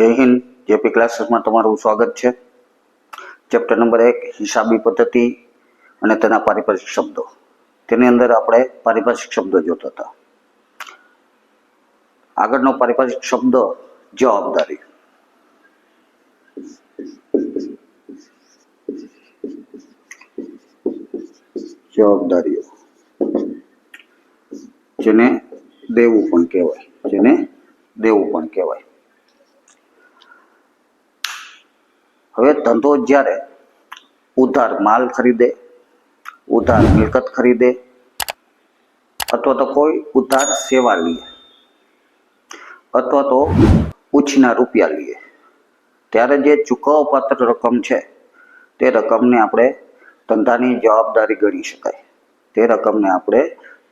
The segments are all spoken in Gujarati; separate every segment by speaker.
Speaker 1: જય હિન્દ. જેપી ક્લાસીસમાં તમારું સ્વાગત છે. ચેપ્ટર નંબર એક, હિસાબી પદ્ધતિ અને તેના પારિભાષિક શબ્દો. તેની અંદર આપણે પારિભાષિક શબ્દો જોતા હતા. આગળનો પારિભાષિક શબ્દ, જવાબદારી. જવાબદારીઓ. જેને દેવું પણ કહેવાય. જેને દેવું પણ કહેવાય. હવે ધંધો જ્યારે ઉધાર માલ ખરીદે, ઉધાર મિલકત ખરીદે, અથવા તો કોઈ ઉધાર સેવા લે, અથવા તો ઉછીના રૂપિયા લઈએ ત્યારે જે ચૂકવપાત્ર રકમ છે, તે રકમને આપણે ધંધાની જવાબદારી ગણી શકાય. તે રકમને આપણે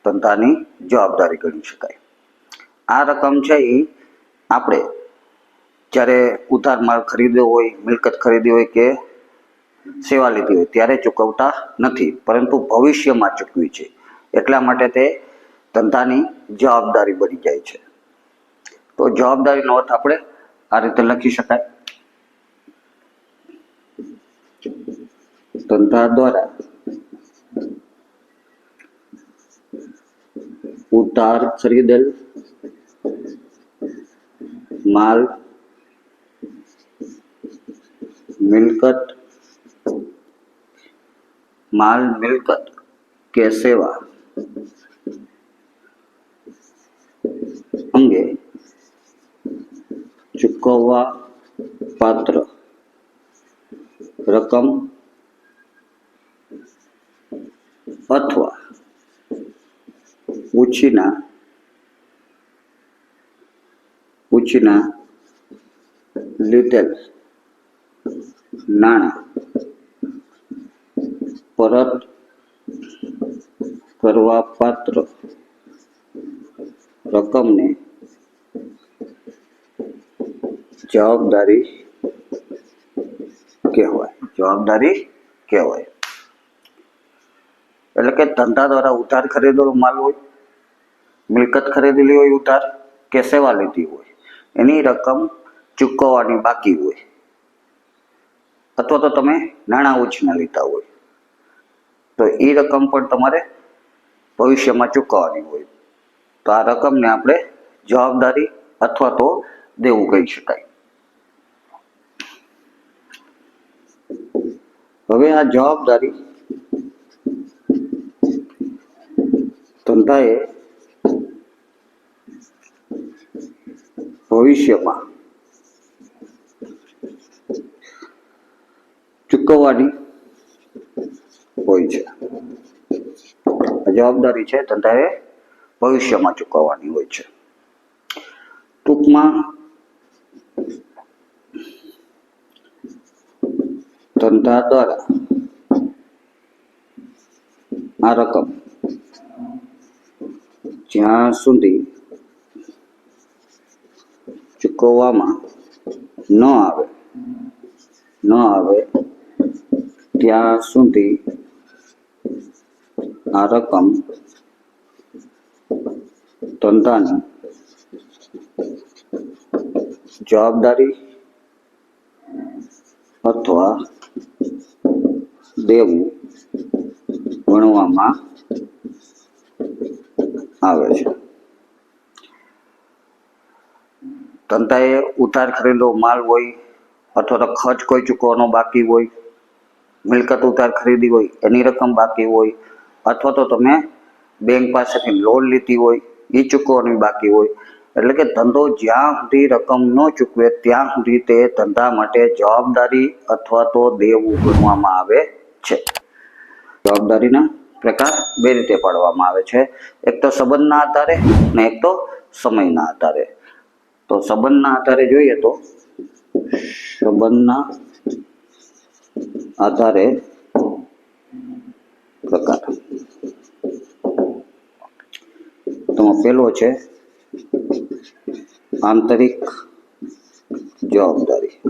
Speaker 1: ધંધાની જવાબદારી ગણી શકાય. આ રકમ છે એ આપણે જ્યારે ઉધાર માલ ખરીદ્યો હોય, મિલકત ખરીદી હોય કે સેવા લીધી હોય, ત્યારે ચૂકવતા નથી. પરંતુ ભવિષ્યમાં ચૂકવી છે. એટલા માટે તે ધંધાની જવાબદારી બની જાય છે. તો જવાબદારીનો અર્થ આપણે આ રીતે લખી શકાય. ધંધા દ્વારા ઉધાર ખરીદેલ માલ મિલકત માલ મિલકત કે સેવા અંગે ચૂકવવા પાત્ર રકમ અથવા ઉછીના ઉછીના લીધેલ નાણાં. પરત કરવા પાત્ર રકમને જવાબદારી કહેવાય. જવાબદારી કહેવાય. એટલે કે ધંધા દ્વારા ઉધાર ખરીદેલો માલ હોય, મિલકત ખરીદેલી હોય, ઉધાર કે સેવા લીધી હોય, એની રકમ ચૂકવવાની બાકી હોય. અથવા તો તમે નાણાં ઉછીના લીધા હોય. તો એ રકમ પણ તમારે ભવિષ્યમાં ચૂકવવાની હોય. તો આ રકમને આપણે જવાબદારી અથવા તો દેવું કહી શકાય. હવે આ જવાબદારી ધંધાએ ભવિષ્યમાં ચૂકવવાની હોય છે. જવાબદારી છે ધંધાએ ભવિષ્યમાં ચૂકવવાની હોય છે. ટૂંકમાં ધંધા દ્વારા આ રકમ જ્યાં સુધી ચૂકવવામાં ન આવે ન આવે ત્યાં સુધી આ રકમ ધંધાની જવાબદારી અથવા દેવું ગણવામાં આવે છે. ધંધાએ ઉધાર ખરીદેલો માલ હોય અથવા તો ખર્ચ કોઈ ચૂકવવાનો બાકી હોય મિલકત ઉધાર ખરીદી હોય, એની રકમ બાકી હોય, અથવા તો તમે બેંક પાસેથી લોન લીધી હોય એ ચૂકવવાની બાકી હોય. એટલે કે ધંધો જ્યાં સુધી રકમ ન ચૂકવે, ત્યાં સુધી તે ધંધા માટે જવાબદારી અથવા તો દેવું ગણવામાં આવે છે. જવાબદારીના પ્રકાર બે રીતે પાડવામાં આવે છે. એક તો સંબંધના આધારે ને એક તો સમયના આધારે. તો સંબંધના આધારે જોઈએ તો સંબંધના આધારે પ્રકાર. તો છે, આંતરિક જવાબદારી.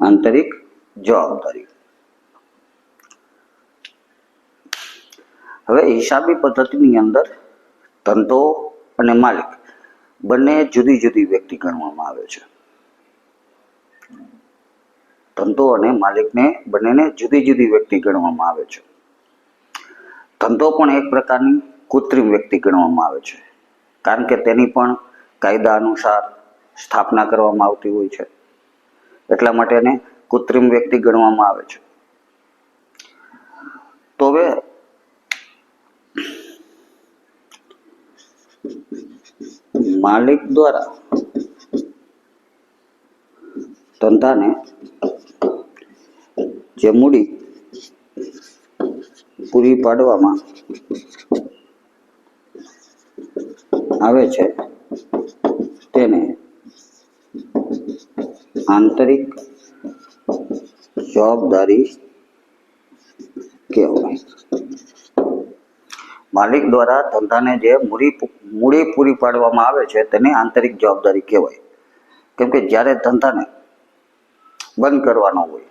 Speaker 1: આંતરિક જવાબદારી. હવે હિસાબી પદ્ધતિની અંદર ધંધો અને માલિક બંને જુદી જુદી વ્યક્તિ ગણવામાં આવે છે. ધંધો અને માલિકને બંનેને જુદી જુદી વ્યક્તિ ગણવામાં આવે છે. ધંધો પણ એક પ્રકારની કૃત્રિમ વ્યક્તિ ગણવામાં આવે છે. કારણ કે તેની પણ કાયદા અનુસાર સ્થાપના કરવામાં આવતી હોય છે. એટલા માટે એને કૃત્રિમ વ્યક્તિ ગણવામાં આવે છે. તો હવે માલિક દ્વારા ધંધાને જે મૂડી પૂરી પાડવામાં આવે છે, તેને આંતરિક જવાબદારી કહેવાય. માલિક દ્વારા ધંધાને જે મૂડી મૂડી પૂરી પાડવામાં આવે છે, તેને આંતરિક જવાબદારી કહેવાય. કેમ કે જ્યારે ધંધાને બંધ કરવાનો હોય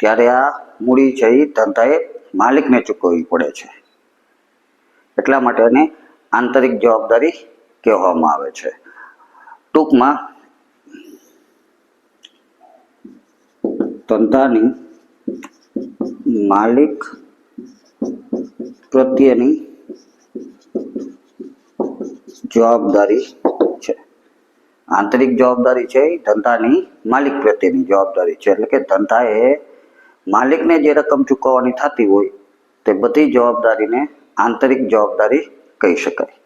Speaker 1: ત્યારે આ મૂડી છે એ ધંધાએ માલિકને ચૂકવવી પડે છે. એટલા માટે આંતરિક જવાબદારી કહેવામાં આવે છે. ટૂંકમાં ધંધાની માલિક પ્રત્યેની જવાબદારી છે. આંતરિક જવાબદારી છે એ ધંધાની માલિક પ્રત્યેની જવાબદારી છે. એટલે કે ધંધાએ માલિકને જે રકમ ચૂકવવાની થતી હોય, તે બધી જવાબદારીને આંતરિક જવાબદારી કહી શકાય.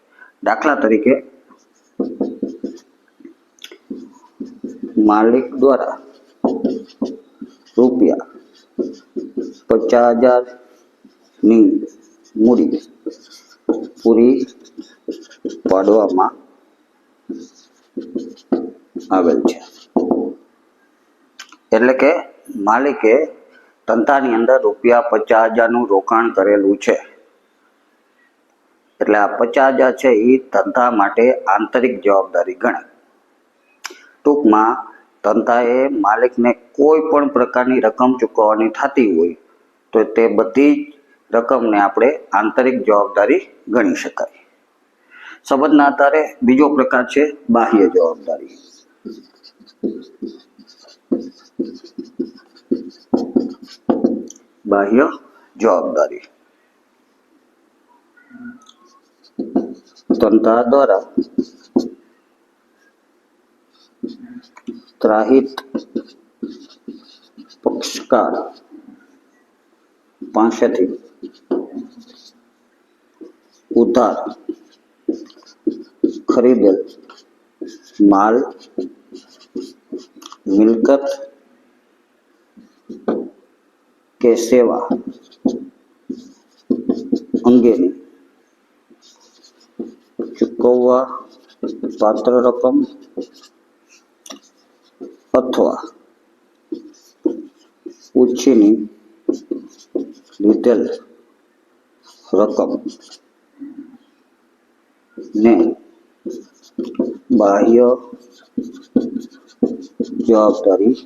Speaker 1: દાખલા તરીકે, માલિક દ્વારા રૂપિયા પચાસ હજારની મૂડી પૂરી પાડવામાં આવેલ છે. એટલે કે, માલિકે ધંધાની અંદર રૂપિયા પચાસ હજારનું રોકાણ કરેલું છે. એટલે આ પચાસ હજાર છે એ ધંધા માટે આંતરિક જવાબદારી ગણાય. ટૂંકમાં ધંધાએ માલિકને કોઈ પણ પ્રકારની રકમ ચૂકવવાની થતી હોય તો તે બધી જ રકમને આપણે આંતરિક જવાબદારી ગણી શકાય. સંબંધના આધારે બીજો પ્રકાર છે બાહ્ય જવાબદારી. બાહ્ય જવાબદારી. તંતા દ્વારા ત્રાહિત પક્ષકાર પાસેથી ઉધાર ખરીદેલ માલ મિલકત કે સેવા અંગેની ચૂકવવા પાત્ર રકમ અથવા ઉછીની લીધેલ રકમ ને બાહ્ય જવાબદારી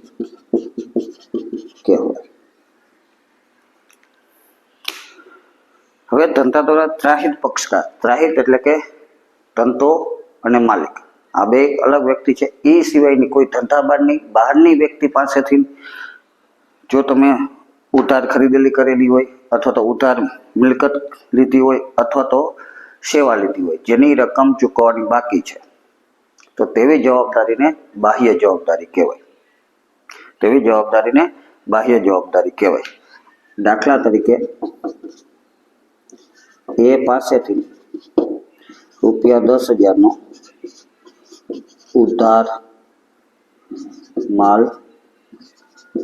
Speaker 1: કહેવાય હવે ધંધા દ્વારા ત્રાહિત પક્ષકાર ત્રાહિત એટલે કે ધંધો અને માલિક. આ બે એક અલગ વ્યક્તિ છે. એ સિવાયની કોઈ ધંધા બહારની બહારની વ્યક્તિ પાસેથી જો તમે ઉધાર ખરીદેલી કરેલી હોય અથવા તો ઉધાર મિલકત લીધી હોય અથવા તો સેવા લીધી હોય, જેની રકમ ચૂકવવાની બાકી છે, તો તેવી જવાબદારીને બાહ્ય જવાબદારી કહેવાય. તેવી જવાબદારીને બાહ્ય જવાબદારી કહેવાય. દાખલા તરીકે એ પાસેથી રૂપિયા દસ હજારનો ઉધાર માલ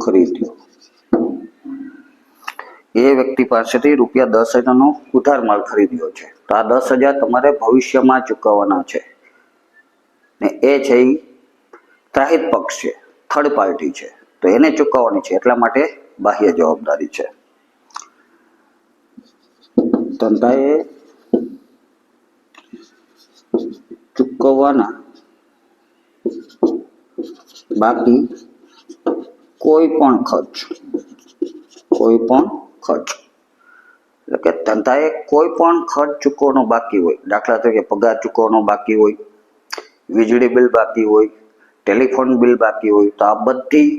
Speaker 1: ખરીદ્યો. એ વ્યક્તિ પાસેથી રૂપિયા દસ હજારનો ઉધાર માલ ખરીદ્યો છે. તો આ દસ હજાર તમારે ભવિષ્યમાં ચૂકવવાના છે. ને એ છે એ ત્રાહિત પક્ષ છે થર્ડ પાર્ટી છે. તો એને ચૂકવવાની છે. એટલા માટે બાહ્ય જવાબદારી છે. ધંધાએ ચૂકવવાના બાકી કોઈ પણ ખર્ચ કોઈ પણ ખર્ચ એટલે કે ધંધાએ કોઈ પણ ખર્ચ ચૂકવવાનો બાકી હોય દાખલા તરીકે પગાર ચૂકવવાનો બાકી હોય વીજળી બિલ બાકી હોય ટેલિફોન બિલ બાકી હોય તો આ બધી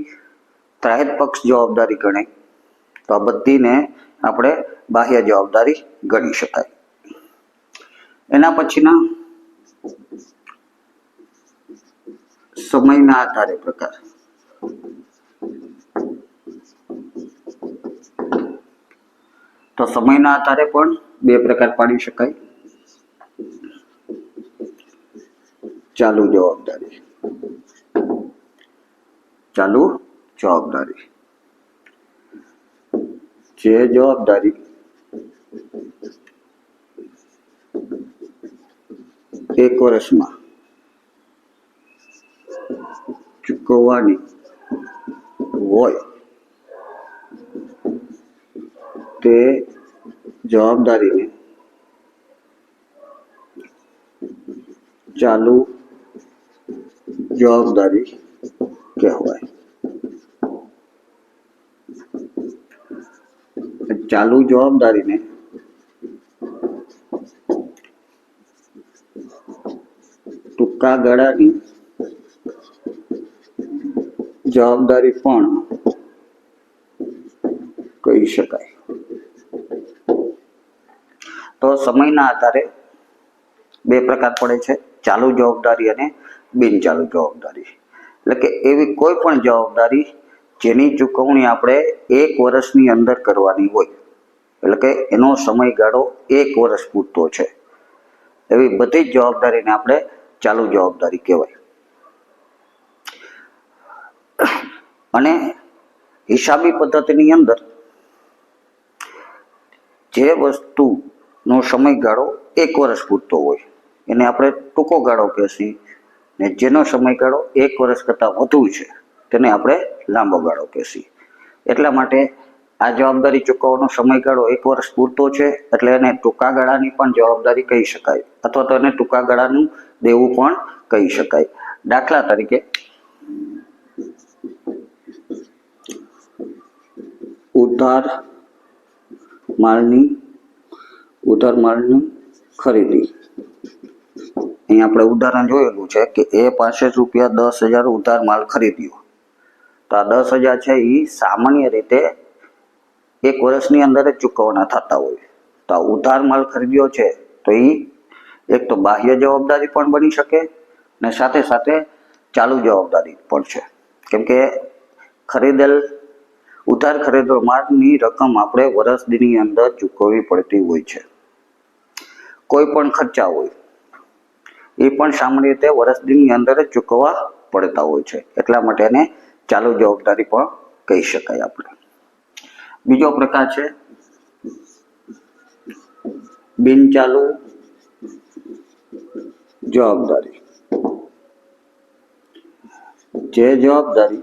Speaker 1: ત્રાહિત પક્ષ જવાબદારી ગણાય તો આ બધીને આપણે બાહ્ય જવાબદારી ગણી શકાય. એના પછીના સમયના આધારે પ્રકાર. તો સમયના આધારે પણ બે પ્રકાર પાડી શકાય. ચાલુ જવાબદારી. ચાલુ જવાબદારી. જે જવાબદારી એક વર્ષમાં ચૂકવવાની હોય તે જવાબદારીને ચાલુ જવાબદારી કહેવાય ચાલુ જવાબદારીને ટૂંકા ગાળાની જવાબદારી પણ કહી શકાય. તો સમયના આધારે બે પ્રકાર પડે છે, ચાલુ જવાબદારી અને બિનચાલુ જવાબદારી. એટલે કે એવી કોઈ પણ જવાબદારી જેની ચૂકવણી આપણે એક વર્ષની અંદર કરવાની હોય. એટલે કે એનો સમયગાળો એક વર્ષ પૂરતો છે. એવી બધી જ જવાબદારીને આપણે ચાલુ જવાબદારી કહેવાય. અને હિસાબી પદ્ધતિની અંદર જે વસ્તુનો સમયગાળો એક વર્ષ પૂરતો હોય, એને આપણે ટૂંકો ગાળો કહેશી ને જેનો સમયગાળો એક વર્ષ કરતાં વધુ છે. તેને આપણે લાંબો ગાળો કહેશી. એટલા માટે આ જવાબદારી ચૂકવવાનો સમયગાળો એક વર્ષ પૂરતો છે, એટલે એને ટૂંકા ગાળાની પણ જવાબદારી કહી શકાય, અથવા તો એને ટૂંકા ગાળાનું દેવું પણ કહી શકાય. દાખલા તરીકે, ઉધાર માલની ઉધાર માલની ખરીદી. અહીં આપણે ઉદાહરણ જોયેલું છે કે એ પાસે રૂપિયા દસ હજાર ઉધાર માલ ખરીદ્યો. તો આ દસ હજાર છે એ સામાન્ય રીતે એક વર્ષની અંદર જ ચૂકવવાના થતા હોય તો આ ઉધાર માલ ખરીદ્યો છે તો એ એક તો બાહ્ય જવાબદારી પણ બની શકે ને સાથે સાથે ચાલુ જવાબદારી પણ છે. કેમ કે ખરીદેલ, ઉધાર ખરીદેલ માલની રકમ આપણે વર્ષ દીની અંદર ચૂકવવી પડતી હોય છે. કોઈ પણ ખર્ચા હોય, એ પણ સામાન્ય રીતે વર્ષ દીની અંદર જ ચૂકવવા પડતા હોય છે. એટલા માટે એને ચાલુ જવાબદારી પણ કહી શકાય આપણે. બીજો પ્રકાર છે, બિનચાલુ જવાબદારી. જે જવાબદારી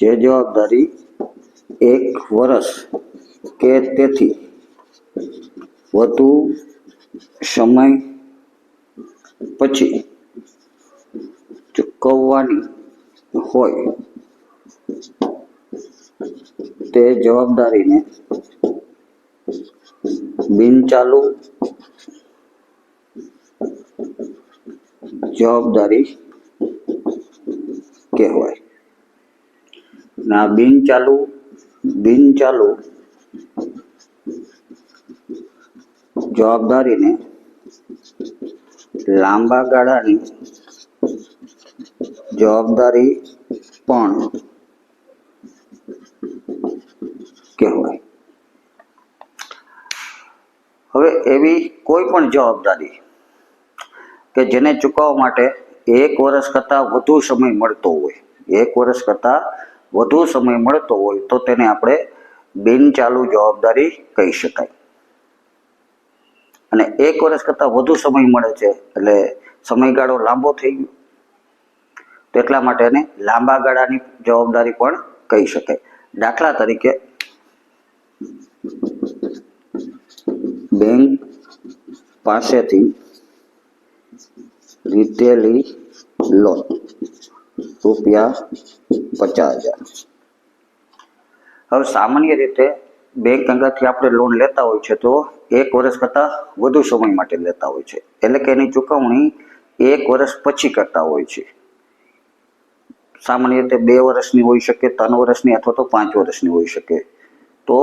Speaker 1: જે જવાબદારી એક વર્ષ કે તેથી વધુ સમય પછી ચૂકવવાની હોય તે જવાબદારીને બિનચાલુ જવાબદારી કહેવાય. ના બિનચાલુ બિનચાલુ જવાબદારીને લાંબા ગાળાની જવાબદારી પણ કહેવાય. હવે એવી કોઈ પણ જવાબદારી કે જેને ચૂકવવા માટે એક વર્ષ કરતાં વધુ સમય મળતો હોય, એક વર્ષ કરતાં વધુ સમય મળતો હોય, તો તેને આપણે બિનચાલુ જવાબદારી કહી શકાય. અને એક વર્ષ કરતાં વધુ સમય મળે છે, એટલે સમયગાળો લાંબો થઈ ગયો. એટલા માટે એને લાંબા ગાળાની જવાબદારી પણ કહી શકાય. દાખલા તરીકે, બેંક પાસેથી લીધેલી લોન, રૂપિયા પચાસ હજાર. હવે સામાન્ય રીતે બેંક અંગાથી આપણે લોન લેતા હોય છે તો એક વર્ષ કરતાં વધુ સમય માટે લેતા હોય છે. એટલે કે એની ચુકવણી એક વર્ષ પછી કરતા હોય છે. સામાન્ય રીતે બે વર્ષની હોઈ શકે, ત્રણ વર્ષની અથવા તો પાંચ વર્ષની હોઈ શકે. તો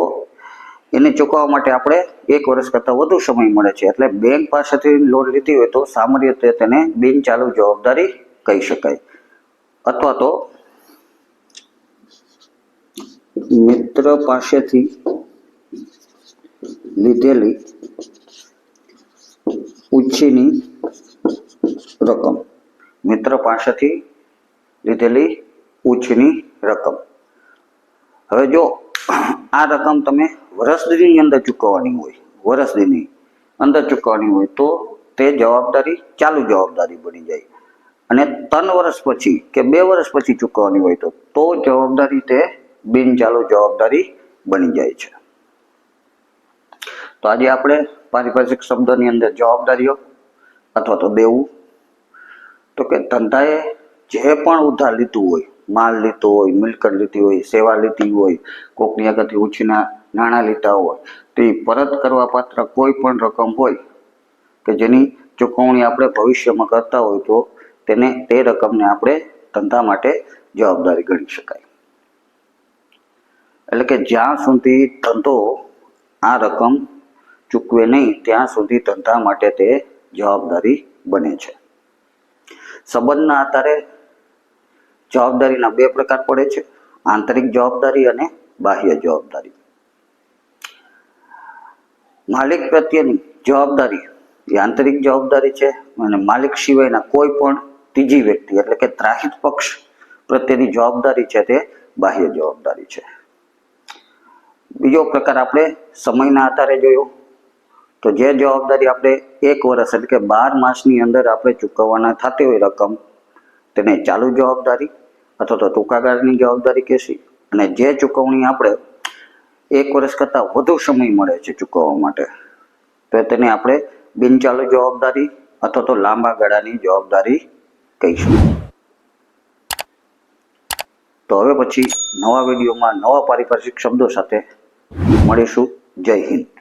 Speaker 1: એને ચૂકવવા માટે આપણે એક વર્ષ કરતાં વધુ સમય મળે છે. એટલે બેંક પાસેથી લોન લીધી હોય તો સામાન્ય રીતે તેને બિનચાલુ જવાબદારી કહી શકાય. અથવા તો મિત્ર પાસેથી લીધેલી ઉછીની રકમ મિત્ર પાસેથી લીધેલી ઉછની રકમ. હવે જો આ રકમ તમે વરસદીની અંદર ચૂકવવાની હોય વરસદીની અંદર ચૂકવવાની હોય, તો તે જવાબદારી, ચાલુ જવાબદારી બની જાય. અને ત્રણ વર્ષ પછી કે બે વર્ષ પછી ચૂકવવાની હોય તો તો જવાબદારી તે બિનચાલુ જવાબદારી બની જાય છે. તો આજે આપણે પારિભાષિક શબ્દની અંદર જવાબદારીઓ અથવા તો દેવું. તો કે ધંધાએ જે પણ ઉધાર લીધું હોય, માલ લીધો હોય, મિલકત લીધી હોય, સેવા લીધી હોય, કોકની આગળથી ઉછીના નાણાં લીધા હોય, તો પરત કરવા પાત્ર કોઈ પણ રકમ હોય કે જેની ચૂકવણી આપણે ભવિષ્યમાં કરતા હોય તો તેને તે રકમને આપણે ધંધા માટે જવાબદારી ગણી શકાય. એટલે કે જ્યાં સુધી ધંધો આ રકમ ચૂકવે નહીં, ત્યાં સુધી ધંધા માટે તે જવાબદારી બને છે. સંબંધના આધારે જવાબદારીના બે પ્રકાર પડે છે. આંતરિક જવાબદારી અને બાહ્ય જવાબદારી. માલિક પ્રત્યેની જવાબદારી એ આંતરિક જવાબદારી છે અને માલિક સિવાયના કોઈ પણ ત્રીજી વ્યક્તિ એટલે કે ત્રાહિત પક્ષ પ્રત્યેની જવાબદારી છે તે બાહ્ય જવાબદારી છે. બીજો પ્રકાર આપણે સમયના આધારે જોયો. તો જે જવાબદારી આપણે એક વર્ષ એટલે કે બાર માસની અંદર આપણે ચૂકવવાના થતી હોય રકમ તેને ચાલુ જવાબદારી અથવા તો ટૂંકાગાળાની જવાબદારી કહેશી. અને જે ચૂકવણી આપણે એક વર્ષ કરતાં વધુ સમય મળે છે ચૂકવવા માટે, તો તેને આપણે બિનચાલુ જવાબદારી અથવા તો લાંબા ગાળાની જવાબદારી કહીશું. તો હવે પછી નવા વિડીયોમાં નવા પારિભાષિક શબ્દો સાથે મળીશું. જય હિન્દ.